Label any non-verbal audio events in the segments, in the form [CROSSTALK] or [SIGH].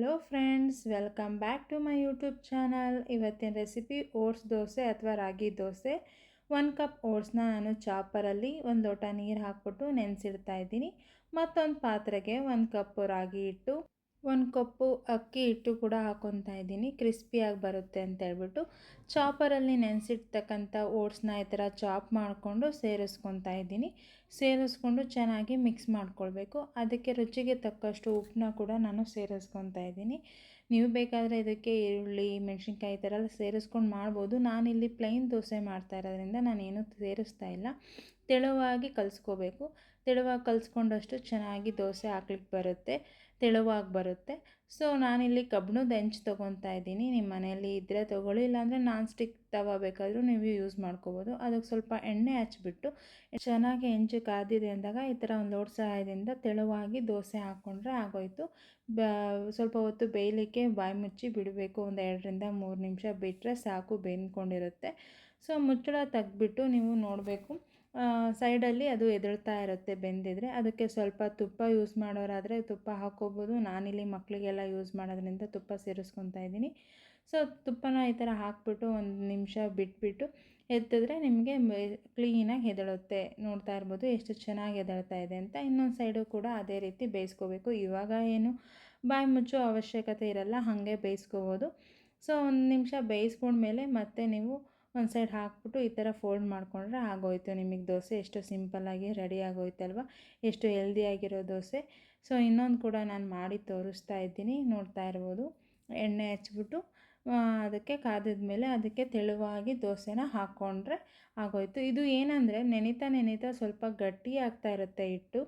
Hello friends welcome back to my YouTube channel ಇವತ್ತಿನ recipe oats dosa ಅಥವಾ ರಾಗಿ ದೋಸೆ. ಒಂದು ಕಪ್ ಓಟ್ಸ್ನ ನಾನು ಚಾಪರಲ್ಲಿ ಒಂದು ಲೋಟ ನೀರು ಹಾಕ್ಬಿಟ್ಟು ನೆನೆಸಿಡ್ತಾ ಇದ್ದೀನಿ. ಮತ್ತೊಂದು ಪಾತ್ರೆಗೆ ಒಂದು ಕಪ್ ರಾಗಿ ಹಿಟ್ಟು. ಒಂದು ಕಪ್ಪು ಅಕ್ಕಿ ಹಿಟ್ಟು ಕೂಡ ಹಾಕ್ಕೊತಾ ಇದ್ದೀನಿ. ಕ್ರಿಸ್ಪಿಯಾಗಿ ಬರುತ್ತೆ ಅಂತ ಹೇಳ್ಬಿಟ್ಟು ಚಾಪರಲ್ಲಿ ನೆನೆಸಿಡ್ತಕ್ಕಂಥ ಓಟ್ಸ್ನ ಈ ಥರ ಚಾಪ್ ಮಾಡಿಕೊಂಡು ಸೇರಿಸ್ಕೊತಾ ಇದ್ದೀನಿ. ಸೇರಿಸ್ಕೊಂಡು ಚೆನ್ನಾಗಿ ಮಿಕ್ಸ್ ಮಾಡ್ಕೊಳ್ಬೇಕು. ಅದಕ್ಕೆ ರುಚಿಗೆ ತಕ್ಕಷ್ಟು ಉಪ್ಪನ್ನ ಕೂಡ ನಾನು ಸೇರಿಸ್ಕೊತಾ ಇದ್ದೀನಿ. ನೀವು ಬೇಕಾದರೆ ಇದಕ್ಕೆ ಈರುಳ್ಳಿ, ಮೆಣಸಿನ್ಕಾಯಿ ಈ ಥರ ಎಲ್ಲ ಸೇರಿಸ್ಕೊಂಡು ಮಾಡ್ಬೋದು. ನಾನಿಲ್ಲಿ ಪ್ಲೈನ್ ದೋಸೆ ಮಾಡ್ತಾ ಇರೋದ್ರಿಂದ ನಾನೇನು ಸೇರಿಸ್ತಾ ಇಲ್ಲ. ತೆಳುವಾಗಿ ಕಲಿಸ್ಕೋಬೇಕು. ತೆಳುವಾಗಿ ಕಲಿಸ್ಕೊಂಡಷ್ಟು ಚೆನ್ನಾಗಿ ದೋಸೆ ಹಾಕ್ಲಿಕ್ಕೆ ಬರುತ್ತೆ. ತೆಳುವಾಗಿ ಬರುತ್ತೆ. ಸೊ ನಾನಿಲ್ಲಿ ಕಬ್ಬಿಣದ ಹೆಂಚು ತೊಗೊತಾ ಇದ್ದೀನಿ. ನಿಮ್ಮ ಮನೆಯಲ್ಲಿ ಇದ್ದರೆ ತೊಗೊಳ್ಳಿ. ಇಲ್ಲಾಂದರೆ ನಾನ್ ಸ್ಟಿಕ್ ತವ ಬೇಕಾದರೂ ನೀವು ಯೂಸ್ ಮಾಡ್ಕೋಬೋದು. ಅದಕ್ಕೆ ಸ್ವಲ್ಪ ಎಣ್ಣೆ ಹಚ್ಬಿಟ್ಟು ಚೆನ್ನಾಗಿ ಹೆಂಚು ಕಾದಿದೆ ಅಂದಾಗ ಈ ಥರ ಒಂದು ಲೋಡ್ ಸಹಾಯದಿಂದ ತೆಳುವಾಗಿ ದೋಸೆ ಹಾಕ್ಕೊಂಡ್ರೆ ಆಗೋಯಿತು. ಸ್ವಲ್ಪ ಹೊತ್ತು ಬೇಯಲಿಕ್ಕೆ ಬಾಯಿ ಮುಚ್ಚಿ ಬಿಡಬೇಕು. ಒಂದು ಎರಡರಿಂದ ಮೂರು ನಿಮಿಷ ಬಿಟ್ಟರೆ ಸಾಕು, ಬೆಂದ್ಕೊಂಡಿರುತ್ತೆ. ಸೊ, ಮುಚ್ಚಳ ತೆಗ್ದುಬಿಟ್ಟು ನೀವು ನೋಡಬೇಕು. ಸೈಡಲ್ಲಿ ಅದು ಎದುರ್ತಾ ಇರುತ್ತೆ ಬೆಂದಿದ್ರೆ. ಅದಕ್ಕೆ ಸ್ವಲ್ಪ ತುಪ್ಪ ಯೂಸ್ ಮಾಡೋರಾದರೆ ತುಪ್ಪ ಹಾಕ್ಕೋಬೋದು. ನಾನಿಲ್ಲಿ ಮಕ್ಕಳಿಗೆಲ್ಲ ಯೂಸ್ ಮಾಡೋದ್ರಿಂದ ತುಪ್ಪ ಸೇರಿಸ್ಕೊತಾ ಇದ್ದೀನಿ. ಸೊ ತುಪ್ಪನ ಈ ಥರ ಹಾಕ್ಬಿಟ್ಟು ಒಂದು ನಿಮಿಷ ಬಿಟ್ಬಿಟ್ಟು ಎತ್ತಿದ್ರೆ ನಿಮಗೆ ಕ್ಲೀನಾಗಿ ಎದಳುತ್ತೆ ನೋಡ್ತಾ ಇರ್ಬೋದು ಎಷ್ಟು ಚೆನ್ನಾಗಿ ಎದಳ್ತಾ ಇದೆ ಅಂತ. ಇನ್ನೊಂದು ಸೈಡು ಕೂಡ ಅದೇ ರೀತಿ ಬೇಯಿಸ್ಕೋಬೇಕು. ಇವಾಗ ಏನು ಬಾಯಿ ಮುಚ್ಚೋ ಅವಶ್ಯಕತೆ ಇರಲ್ಲ, ಹಾಗೆ ಬೇಯಿಸ್ಕೋಬೋದು. ಸೊ ಒಂದು ನಿಮಿಷ ಬೇಯಿಸ್ಕೊಂಡ್ಮೇಲೆ ಮತ್ತೆ ನೀವು ಒಂದು ಸೈಡ್ ಹಾಕ್ಬಿಟ್ಟು ಈ ಥರ ಫೋಲ್ಡ್ ಮಾಡಿಕೊಂಡ್ರೆ ಆಗೋಯ್ತು ನಿಮಗೆ ದೋಸೆ. ಎಷ್ಟು ಸಿಂಪಲ್ಲಾಗಿ ರೆಡಿ ಆಗೋಯ್ತಲ್ವ? ಎಷ್ಟು ಹೆಲ್ದಿಯಾಗಿರೋ ದೋಸೆ. ಸೊ ಇನ್ನೊಂದು ಕೂಡ ನಾನು ಮಾಡಿ ತೋರಿಸ್ತಾ ಇದ್ದೀನಿ. ನೋಡ್ತಾ ಇರ್ಬೋದು. ಎಣ್ಣೆ ಹಚ್ಬಿಟ್ಟು ಅದಕ್ಕೆ ಕಾದಿದ ಮೇಲೆ ಅದಕ್ಕೆ ತೆಳುವಾಗಿ ದೋಸೆನ ಹಾಕ್ಕೊಂಡ್ರೆ ಆಗೋಯಿತು. ಇದು ಏನಂದರೆ ನೆನೀತಾ ನೆನೀತಾ ಸ್ವಲ್ಪ ಗಟ್ಟಿ ಆಗ್ತಾ ಇರುತ್ತೆ ಹಿಟ್ಟು.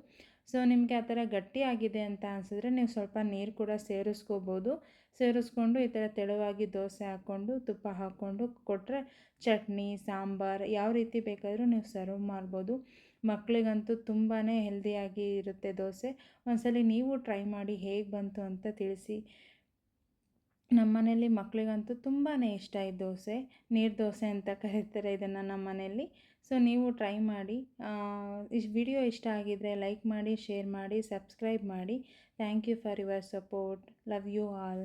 ಸೊ, ನಿಮಗೆ ಆ ಥರ ಗಟ್ಟಿಯಾಗಿದೆ ಅಂತ ಅನಿಸಿದ್ರೆ ನೀವು ಸ್ವಲ್ಪ ನೀರು ಕೂಡ ಸೇರಿಸ್ಕೋಬೋದು. ಸೇರಿಸ್ಕೊಂಡು ಈ ಥರ ತೆಳುವಾಗಿ ದೋಸೆ ಹಾಕ್ಕೊಂಡು, ತುಪ್ಪ ಹಾಕ್ಕೊಂಡು ಕೊಟ್ಟರೆ ಚಟ್ನಿ, ಸಾಂಬಾರು ಯಾವ ರೀತಿ ಬೇಕಾದರೂ ನೀವು ಸರ್ವ್ ಮಾಡ್ಬೋದು. ಮಕ್ಕಳಿಗಂತೂ ತುಂಬಾ ಹೆಲ್ದಿಯಾಗಿ ಇರುತ್ತೆ ದೋಸೆ. ಒಂದ್ಸಲಿ ನೀವು ಟ್ರೈ ಮಾಡಿ ಹೇಗೆ ಬಂತು ಅಂತ ತಿಳಿಸಿ. ನಮ್ಮ ಮನೇಲಿ ಮಕ್ಕಳಿಗಂತೂ ತುಂಬಾ ಇಷ್ಟ ಈ ದೋಸೆ, ನೀರು ದೋಸೆ ಅಂತ [LAUGHS] ಕರೀತಾರೆ ಇದನ್ನು ನಮ್ಮ ಮನೆಯಲ್ಲಿ ಸೊ ನೀವು ಟ್ರೈ ಮಾಡಿ. ಇಷ್ಟು ವಿಡಿಯೋ ಇಷ್ಟ ಆಗಿದ್ದರೆ ಲೈಕ್ ಮಾಡಿ ಶೇರ್ ಮಾಡಿ ಸಬ್ಸ್ಕ್ರೈಬ್ ಮಾಡಿ. Thank you for your support love you all